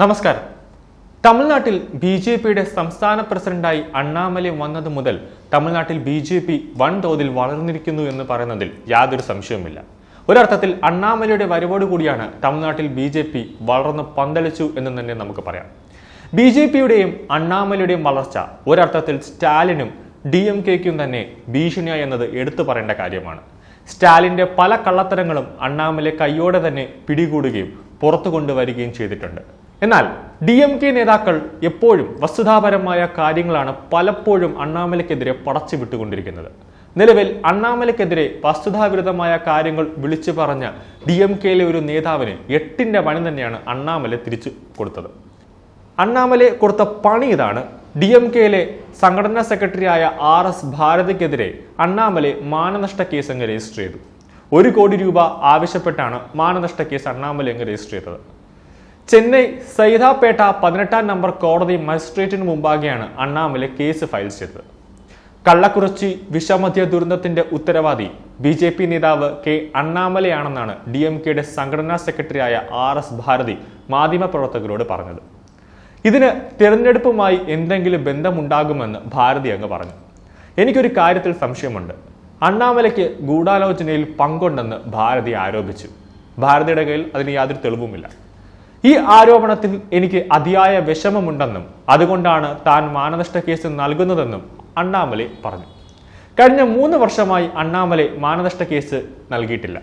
നമസ്കാരം. തമിഴ്നാട്ടിൽ B J പിയുടെ സംസ്ഥാന പ്രസിഡന്റായി അണ്ണാമലൈ വന്നത് മുതൽ തമിഴ്നാട്ടിൽ ബി ജെ പി വൻതോതിൽ വളർന്നിരിക്കുന്നു എന്ന് പറയുന്നതിൽ യാതൊരു സംശയവുമില്ല. ഒരർത്ഥത്തിൽ അണ്ണാമലയുടെ വരവോടുകൂടിയാണ് തമിഴ്നാട്ടിൽ ബി ജെ പി വളർന്ന് പന്തലിച്ചു എന്ന് തന്നെ നമുക്ക് പറയാം. ബി ജെ പിയുടെയും അണ്ണാമലയുടെയും വളർച്ച ഒരർത്ഥത്തിൽ സ്റ്റാലിനും ഡി എം കെക്കും തന്നെ ഭീഷണിയായി എന്നത് എടുത്തു പറയേണ്ട കാര്യമാണ്. സ്റ്റാലിന്റെ പല കള്ളത്തരങ്ങളും അണ്ണാമലെ കൈയോടെ തന്നെ പിടികൂടുകയും പുറത്തു കൊണ്ടുവരികയും ചെയ്തിട്ടുണ്ട്. എന്നാൽ ഡി എം കെ നേതാക്കൾ എപ്പോഴും വസ്തുതാപരമായ കാര്യങ്ങളാണ് പലപ്പോഴും അണ്ണാമലയ്ക്കെതിരെ പടച്ചു വിട്ടുകൊണ്ടിരിക്കുന്നത്. നിലവിൽ അണ്ണാമലയ്ക്കെതിരെ വസ്തുതാവിരുദ്ധമായ കാര്യങ്ങൾ വിളിച്ചു പറഞ്ഞ ഡി എം കെയിലെ ഒരു നേതാവിന് എട്ടിന്റെ പണി തന്നെയാണ് അണ്ണാമല തിരിച്ചു കൊടുത്തത്. അണ്ണാമലെ കൊടുത്ത പണി ഇതാണ്. ഡി എം കെയിലെ സംഘടനാ സെക്രട്ടറിയായ ആർ എസ് ഭാരതിക്കെതിരെ അണ്ണാമലെ മാനനഷ്ട കേസ് അങ്ങ് രജിസ്റ്റർ ചെയ്തു. ഒരു കോടി രൂപ ആവശ്യപ്പെട്ടാണ് മാനനഷ്ട കേസ് അണ്ണാമല അങ്ങ് രജിസ്റ്റർ ചെയ്തത്. ചെന്നൈ സൈതാപേട്ട പതിനെട്ടാം നമ്പർ കോടതി മജിസ്ട്രേറ്റിന് മുമ്പാകെയാണ് അണ്ണാമലെ കേസ് ഫയൽ ചെയ്തത്. കള്ളക്കുറിച്ചി വിഷമദ്യ ദുരന്തത്തിന്റെ ഉത്തരവാദി ബി ജെ പി നേതാവ് കെ അണ്ണാമലയാണെന്നാണ് ഡി എം കെയുടെ സംഘടനാ സെക്രട്ടറിയായ ആർ എസ് ഭാരതി മാധ്യമപ്രവർത്തകരോട് പറഞ്ഞത്. ഇതിന് തിരഞ്ഞെടുപ്പുമായി എന്തെങ്കിലും ബന്ധമുണ്ടാകുമെന്ന് ഭാരതി അങ്ങ് പറഞ്ഞു. എനിക്കൊരു കാര്യത്തിൽ സംശയമുണ്ട്. അണ്ണാമലയ്ക്ക് ഗൂഢാലോചനയിൽ പങ്കുണ്ടെന്ന് ഭാരതി ആരോപിച്ചു. ഭാരതിയുടെ കയ്യിൽ അതിന് യാതൊരു തെളിവുമില്ല. ഈ ആരോപണത്തിൽ എനിക്ക് അതിയായ വിഷമമുണ്ടെന്നും അതുകൊണ്ടാണ് താൻ മാനനഷ്ട കേസ് നൽകുന്നതെന്നും അണ്ണാമലെ പറഞ്ഞു. കഴിഞ്ഞ മൂന്ന് വർഷമായി അണ്ണാമലെ മാനനഷ്ട കേസ് നൽകിയിട്ടില്ല.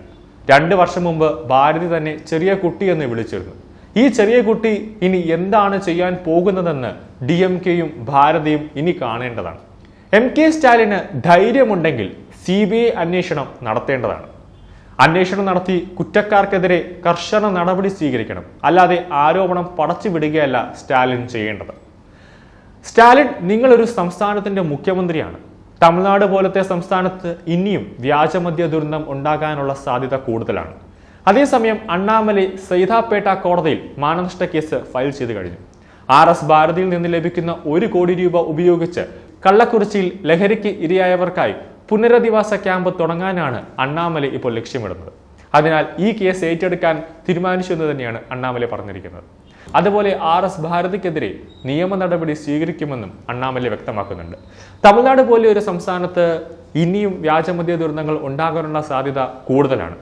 രണ്ട് വർഷം മുമ്പ് ഭാരതി തന്നെ ചെറിയ കുട്ടി എന്ന് വിളിച്ചിരുന്നു. ഈ ചെറിയ കുട്ടി ഇനി എന്താണ് ചെയ്യാൻ പോകുന്നതെന്ന് ഡി എം കെയും ഭാരതിയും ഇനി കാണേണ്ടതാണ്. എം കെ സ്റ്റാലിന് ധൈര്യമുണ്ടെങ്കിൽ സി ബി ഐ അന്വേഷണം നടത്തേണ്ടതാണ്. അന്വേഷണം നടത്തി കുറ്റക്കാർക്കെതിരെ കർശന നടപടി സ്വീകരിക്കണം. അല്ലാതെ ആരോപണം പടച്ചു വിടുകയല്ല സ്റ്റാലിൻ ചെയ്യേണ്ടത്. സ്റ്റാലിൻ നിങ്ങളൊരു സംസ്ഥാനത്തിന്റെ മുഖ്യമന്ത്രിയാണ്. തമിഴ്നാട് പോലത്തെ സംസ്ഥാനത്ത് ഇനിയും വ്യാജമദ്യ ദുരന്തം ഉണ്ടാകാനുള്ള സാധ്യത കൂടുതലാണ്. അതേസമയം അണ്ണാമലൈ സൈതാപേട്ട കോടതിയിൽ മാനനഷ്ട കേസ് ഫയൽ ചെയ്തു കഴിഞ്ഞു. ആർ എസ് ഭാരതിയിൽ നിന്ന് ലഭിക്കുന്ന ഒരു കോടി രൂപ ഉപയോഗിച്ച് കള്ളക്കുറിച്ചിയിൽ ലഹരിക്ക് ഇരയായവർക്കായി പുനരധിവാസ ക്യാമ്പ് തുടങ്ങാനാണ് അണ്ണാമലൈ ഇപ്പോൾ ലക്ഷ്യമിടുന്നത്. അതിനാൽ ഈ കേസ് ഏറ്റെടുക്കാൻ തീരുമാനിച്ചു എന്ന് തന്നെയാണ് അണ്ണാമലൈ പറഞ്ഞിരിക്കുന്നത്. അതുപോലെ ആർ എസ് ഭാരതിക്കെതിരെ നിയമ നടപടി സ്വീകരിക്കുമെന്നും അണ്ണാമലൈ വ്യക്തമാക്കുന്നുണ്ട്. തമിഴ്നാട് പോലെ ഒരു സംസ്ഥാനത്ത് ഇനിയും വ്യാജമദ്യ ദുരന്തങ്ങൾ ഉണ്ടാകാനുള്ള സാധ്യത കൂടുതലാണ്.